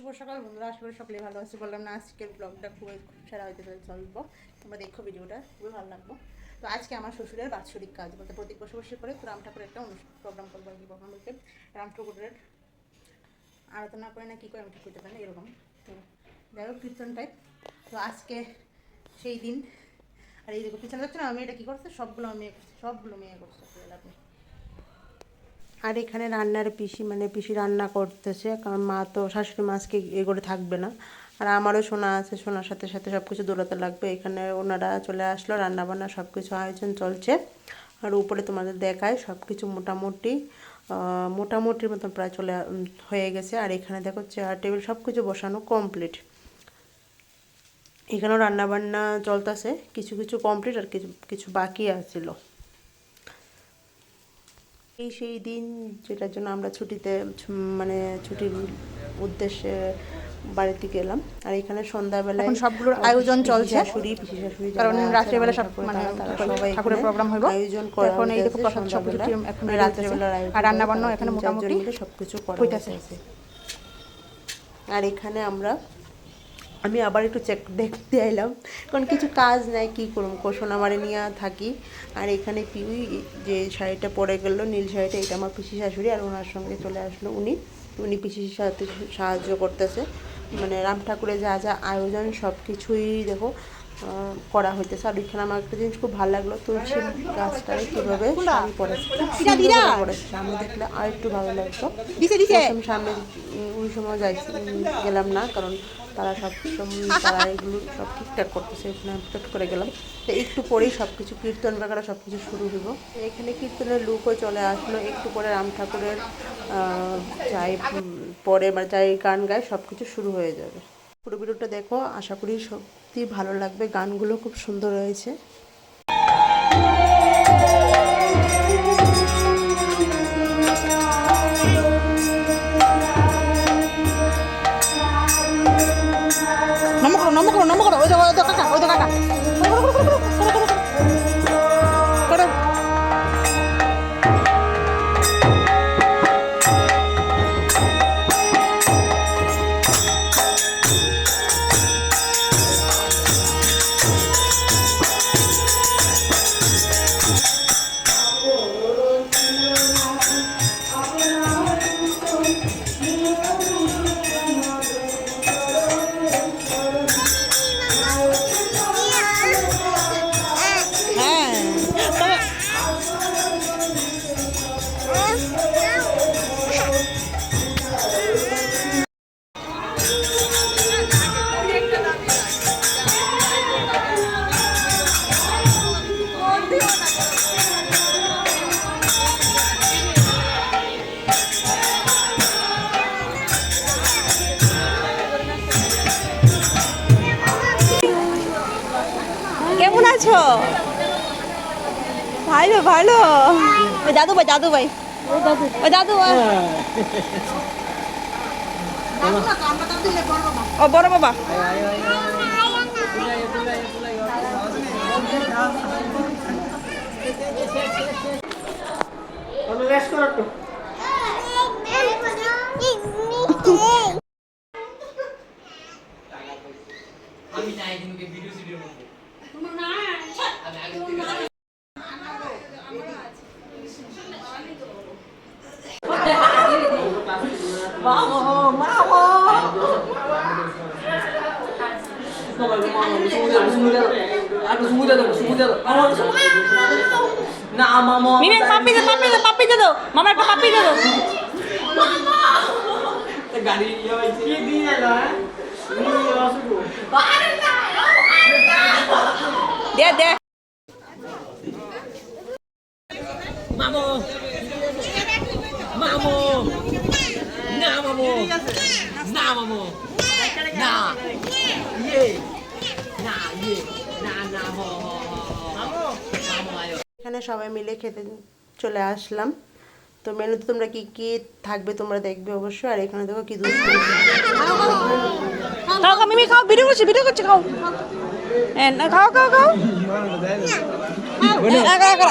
শুভ সকাল বন্ধুরা করি সকলে ভালো আছে। বললাম না, আজকের ব্লগটা খুবই সেরা হইতে চলবো তোমরা দেখো ভিডিওটা, খুবই ভালো লাগবো। তো আজকে আমার শ্বশুরের বাৎসরিক কাজ, বলতে প্রত্যেক বছর বসে করে রাম ঠাকুরের একটা প্রোগ্রাম করব আর কি প্রোগ্রাম বলতে রাম ঠাকুরের আরাধনা করে না কী করে, আমি ঠিক করতে পারি না এরকম। তো যাই হোক, কীর্তন টাইপ তো আজকে সেই দিন, আর এই দেখো, পিছনে যাচ্ছে না আমি এটা কী করছে? সবগুলো মেয়ে করছে, সবগুলো মেয়ে করছে আপনি আর এখানে রান্নার পিসি মানে পিসি রান্না করতেছে, কারণ মা তো, শাশুড়ি মাছকে এ করে থাকবে না। আর আমারও সোনা আছে, সোনার সাথে সাথে সব কিছু দৌড়াতে লাগবে। এখানে ওনারা চলে আসলো রান্নাবান্না সব কিছু আয়োজন চলছে। আর উপরে তোমাদের দেখায় সব কিছু মোটামুটি মোটামুটির মতন প্রায় চলে হয়ে গেছে। আর এখানে দেখো চেয়ার টেবিল সব কিছু বসানো কমপ্লিট এখানেও রান্নাবান্না চলতেছে, কিছু কিছু কমপ্লিট আর কিছু কিছু বাকি আছিল। এই সেই দিন যেটার জন্য আমরা ছুটিতে মানে ছুটির উদ্দেশ্যে বাড়িতে গেলাম আর এখানে সন্ধ্যাবেলায় এখন সবগুলোর আয়োজন চলছে। শাশুড়ি পিসি শাশুড়ি কারণ রাত্রেবেলা সব মানে সবাই ঠাকুরের প্রোগ্রাম হইব। আয়োজন করা এখন এই দেখো প্রসাদ সব কিছু এখন আয়োজন আর রান্না বান্নাও তারা এখানে মোটামুটি সবকিছু করা হইতাছে। আর এখানে আমরা আমি আবার একটু চেক দেখতে এলাম। কারণ কিছু কাজ নাই কি করুম কোশোনামারে নিয়ে থাকি। আর এখানে পিউই যে শাড়িটা পরে গেল নীল শাড়িটা এটা আমার পিসি শাশুড়ি আর ওনার সঙ্গে চলে আসলো উনি। উনি পিসির সাথে সাহায্য করতেছে। মানে রাম ঠাকুরের যা যা আয়োজন সব কিছুই দেখো করা হইতেছে। আর ওইখানে আমার একটা জিনিস খুব ভালো লাগল তুলসী গাছটারে কীভাবে শাড়ি পরেছে খুব পরেছে সামনে দেখলে আর একটু ভালো লাগতো। আমি সামনে ওই সময় যাই গেলাম না কারণ তারা সব তারা এগুলো সব ঠিকঠাক করতেছে চট করে গেলাম। তো একটু পরেই সব কিছু কীর্তন বাগারা সব কিছু শুরু হইব। এখানে কীর্তনের লুকও চলে আসলো, একটু পরে রাম ঠাকুরের যাই পরে মানে যাই গান গায় সব কিছু শুরু হয়ে যাবে। পুরো ভিডিওটা দেখো, আশা করি সত্যি ভালো লাগবে। গানগুলো খুব সুন্দর হয়েছে। নম করো নম করো ওই তো কাকা ওই তো আছো ভালো ভালো ওই দাদু ভাই দাদু ভাই। ওই দাদু। ভাই ও বড় বাবা আমি নাই কিন্তু ভিডিও সিডিও করব আমি আগে থেকে না মামা মিমি পাপি দে পাপি দে পাপি দে দাও মামা একটা পাপি দে দাও গাড়ি ইয়ে হয়েছে কি দিয়ে এলো হ্যাঁ দে দে মামো মামো না মামো না মামো না ইয়ে না ইয়ে না না হো হো হো মামো মামো আয়ো এখানে সবাই মিলে খেতে চলে আসলাম। তো মেনুতে তোমরা কি কি থাকবে তোমরা দেখবে অবশ্যই। আর এখানে দেখো কি দুধ খাও খাও মিমি খাও ভিডিও করছি ভিডিও করছি খাও। খাও খাও খাও। এ, আগা,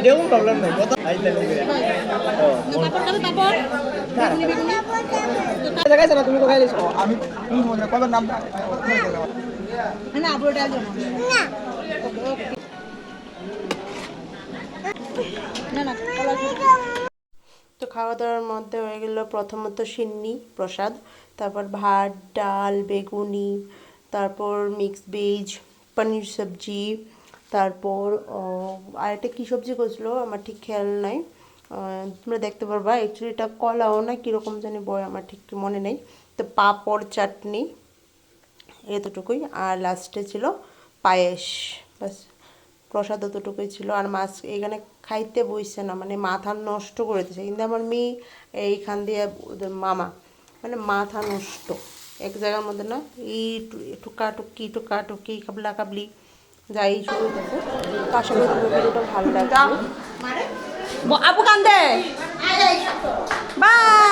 এরকম প্রবলেম নেই কত দেখাইছে না তুমি আমি তুমি মনে কত নাম না না। না। তো খাওয়া দাওয়ার মধ্যে হয়ে গেল প্রথমত সিন্নি প্রসাদ তারপর ভাত ডাল বেগুনি তারপর মিক্স ভেজ পনির সবজি তারপর আরেকটা কী সবজি করছিল? আমার ঠিক খেয়াল নাই। তোমরা দেখতে পারবা অ্যাকচুয়ালি এটা কলাও না, কীরকম জানি বয়, আমার ঠিক মনে নেই। তো পাঁপড় চাটনি, এতটুকুই। আর লাস্টে ছিল পায়েস বাস প্রসাদ অতটুকুই ছিল। আর মাছ এখানে খাইতে বইছে না মানে মাথা নষ্ট করে দিয়েছে কিন্তু আমার মেয়ে এইখান দিয়ে, ওদের মামা মানে মাথা নষ্ট। এক জায়গার মধ্যে না, এই টুকা টুকি টুকা টুকি কাবলা কাবলি যাই শুরু করছে তো আশা করি তোমার ভিডিওটা ভালো লাগবে আবু কান্দে বাই